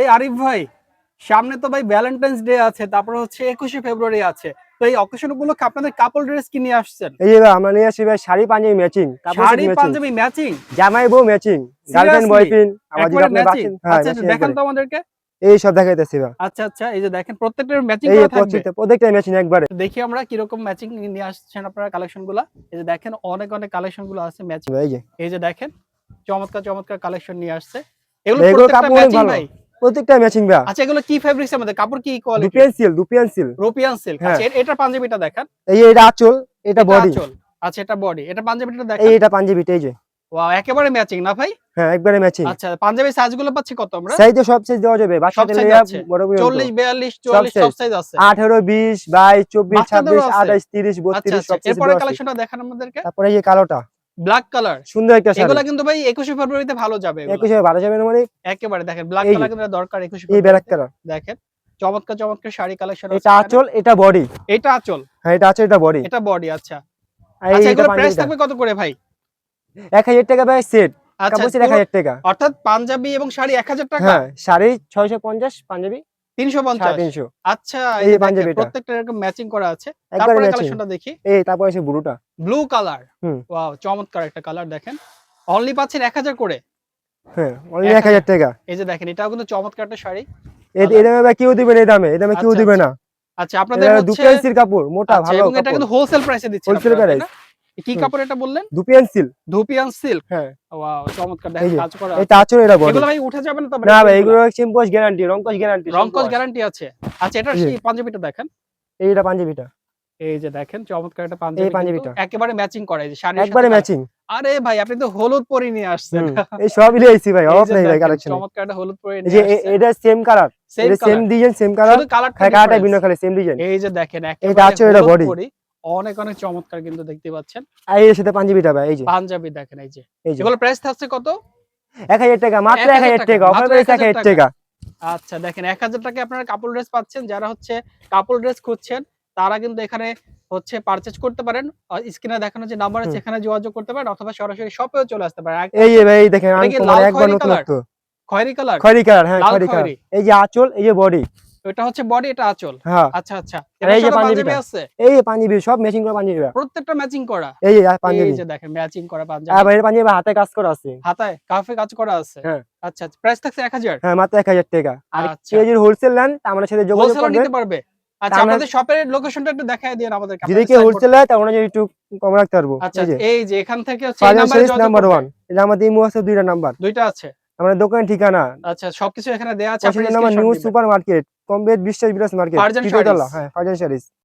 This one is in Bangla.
এই আরিফ ভাই সামনে তো ভাই ভ্যালেন্টাইন্স ডে আছে তারপর হচ্ছে একুশে ফেব্রুয়ারি আছে। তো এই অকেশন উপলক্ষে আপনাদের কাপল ড্রেস কি নিয়ে আসছেন? এই যে আমরা নিয়ে আসি ভাই শাড়ি পাঞ্জাবি ম্যাচিং শাড়ি পাঞ্জাবি ম্যাচিং জামাই বউ ম্যাচিং গার্লফ্রেন্ড বয়ফ্রেন্ড যদি আপনি আচ্ছা দেখান তো আমাদেরকে। এই সব দেখাইতেছি ভাই। আচ্ছা আচ্ছা এই যে দেখেন প্রত্যেকটার ম্যাচিং করা থাকবে। প্রত্যেকটা ম্যাচিং একবারে। দেখি আমরা কীরকম ম্যাচিং নিয়ে আসছেন আপনারা কালেকশনগুলা। এই যে দেখেন অনেক অনেক কালেকশনগুলো আছে ম্যাচিং এই যে। এই যে দেখেন চমৎকার চমৎকার কালেকশন নিয়ে আসছে। এগুলো প্রত্যেকটা ম্যাচিং ভাই। প্রত্যেকটা ম্যাচিং ভাই আচ্ছা এগুলো কি ফেব্রিক্স এর মধ্যে? কাপড় কি কোয়ালিটি দু পেন্সিল রোপিয়ান সিল্ক হ্যাঁ। আচ্ছা এ- এটার পাঞ্জাবিটা দেখান। এই এটা আঁচল এটা এটা বডি আঁচল। আচ্ছা এটা বডি এটা পাঞ্জাবিটা এই এটা পাঞ্জাবিটা এই যে। ওয়াও একেবারে ম্যাচিং না ভাই? হ্যাঁ একবারে ম্যাচিং আচ্ছা পাঞ্জাবি সাইজগুলো পাচ্ছি কত আমরা? সাইজে সব সাইজ দেওয়া যাবে। বাচ্চাদের size লেয়া। বড় পর্যন্ত চল্লিশ বিয়াল্লিশ চুয়াল্লিশ সব সাইজ আছে। আঠারো বিশ বাইশ চব্বিশ বাচ্চাদেরও ছাব্বিশ আছে। আঠাশ তিরিশ আচ্ছা বত্রিশ আচ্ছা। সব size এরপরে কালেকশনটা দেখান আমাদেরকে। তারপরে এই কালোটা। ব্ল্যাক কালার সুন্দর একটা শাড়ি। এগুলা কিন্তু ভাই একুশে ফেব্রুয়ারিতে ভালো যাবে এগুলা। একুশে বারো যাবে না মানে? একেবারে দেখেন ব্ল্যাক কালার কিন্তু দরকার একুশে এই ব্যারাক ফেব্রুয়ারিতে। কালার দেখেন চমৎকার চমৎকার শাড়ি কালেকশন এটা আঁচল এটা বডি এটা আঁচল। হ্যাঁ এটা আঁচল এটা বডি এটা বডি আচ্ছা। আচ্ছা এগুলো প্রাইস থাকবে কত করে ভাই? এক হাজার টাকা ভাই সেট আচ্ছা কাপড় এক পুরো- হাজার টাকা। অর্থাৎ পাঞ্জাবি এবং শাড়ি এক হাজার টাকা? হ্যাঁ শাড়ি ছয়শো পঞ্চাশ পাঞ্জাবি। আচ্ছা এই পাঞ্জাবিটা। প্রত্যেকটা এরকম ম্যাচিং করা আছে। একবারে তারপরে কালেকশনটা দেখি। এই তারপর আছে ব্লুটা ব্লু কালার ওয়াও চমৎকার একটা কালার দেখেন। অনলি পাচ্ছেন এক হাজার করে। হ্যাঁ অনলি এক এক হাজার টাকা। এই যে দেখেন এটাও কিন্তু চমৎকার একটা শাড়ি। এই দামে কেউ দিবে না এই দামে এই দামে কেউ আচ্ছা, দিবে না। আচ্ছা আপনাদের দু হচ্ছে পেন্সিল কাপড় মোটা আচ্ছা, ভালো এটা কিন্তু হোলসেল প্রাইসে। না? কি। কাপড় এটা বললেন? ধুপিয়ান সিল্ক। হ্যাঁ। ওয়াও চমৎকার দেখেন কাজ করা। এটা আঁচল এটা বডি এগুলো ভাই উঠে যাবে না তো? না ভাই এগুলো চেম্পস গ্যারান্টি রংকশ গ্যারান্টি রংকস গ্যারান্টি আছে। আচ্ছা এটা পাঞ্জাবিটা দেখেন? এইটা পাঞ্জাবিটা। এই যে দেখেন চমৎকার একটা পাঞ্জাবি পাঞ্জাবিটা। একেবারে ম্যাচিং করা এই যে শাড়ির একবারে ম্যাচিং আরে ভাই আপনি তো হলুদ পরে নিয়ে আসছেন। এই সব মিলে আইছি ভাই এই নাই ভাই কালেকশন চমৎকার একটা হলুদ পরে এই নিয়ে যে এটা same colour same colour design same colour কালারটা খায় কাটা ভিন্ন কালার সেম ডিজাইন এই যে দেখেন এটা আছে। পরি, অনেক অনেক চমৎকার কিন্তু দেখতে পাচ্ছেন। আর এর সাথে পাঞ্জাবিটা ভাই এই যে। পাঞ্জাবি দেখেন এই যে। এই এগুলো প্রাইস থাকছে কত? এক হাজার টাকা মাত্র 1000 টাকা, অফার প্রাইস 1000 টাকা। আচ্ছা দেখেন এক হাজার টাকায় আপনারা কাপড় ড্রেস পাচ্ছেন যারা হচ্ছে কাপড় ড্রেস খুঁজছেন তারা কিন্তু এখানে হচ্ছে পারচেজ করতে পারেন। স্ক্রিনে দেখানো যে নাম্বার আছে। এখানে যোগাযোগ করতে পারেন অথবা সরাসরি শপেও চলে আসতে পারেন। এই যে ভাই দেখেন লাল একবার নতুন colour? তো খয়েরি কালার খয়রি কালার হ্যাঁ খয়রি কালার এই যে আঁচল এই যে বডি এটা হচ্ছে বডি এটা আঁচল। হ্যাঁ। আচ্ছা আচ্ছা। এই যে পাঞ্জাবি আছে? এই পাঞ্জাবি সব ম্যাচিং করা পাঞ্জাবি প্রত্যেকটা ম্যাচিং করা? এই যে এই যে দেখেন ম্যাচিং করা পাঞ্জাবি। ভাই এর পাঞ্জাবি হাতে কাজ করা আছে। হাতায় কাফে কাজ করা আছে? হ্যাঁ। আচ্ছা প্রাইস থাকছে এক হাজার? হ্যাঁ মাত্র এক হাজার টাকা। আর আচ্ছা। কেউ যদি হোলসেল নেন আমাদের সাথে যোগাযোগ করবেন। নিতে পারবে। আচ্ছা আপনাদের শপের লোকেশনটা একটু দেখায় দিন আমাদের যদি কেউ হোলসেল নেয় তা আমরা যদি একটু কম রাখতে পারব। আচ্ছা এই যে এখান থেকে হচ্ছে নাম্বারে শরীফ যোগাযোগ নাম্বার করবে। ওয়ান এটা আমাদের ইমো আছে দুইটা নাম্বার দুইটা আছে? আমাদের দোকানের ঠিকানা। আচ্ছা সবকিছু এখানে দেয়া আছে পঁচিশ নাম্বার নিউ সুপার বেশ কমবেদ বিশ্বাস বিরাজ মার্কেট হ্যাঁ ফারজান শাড়িজ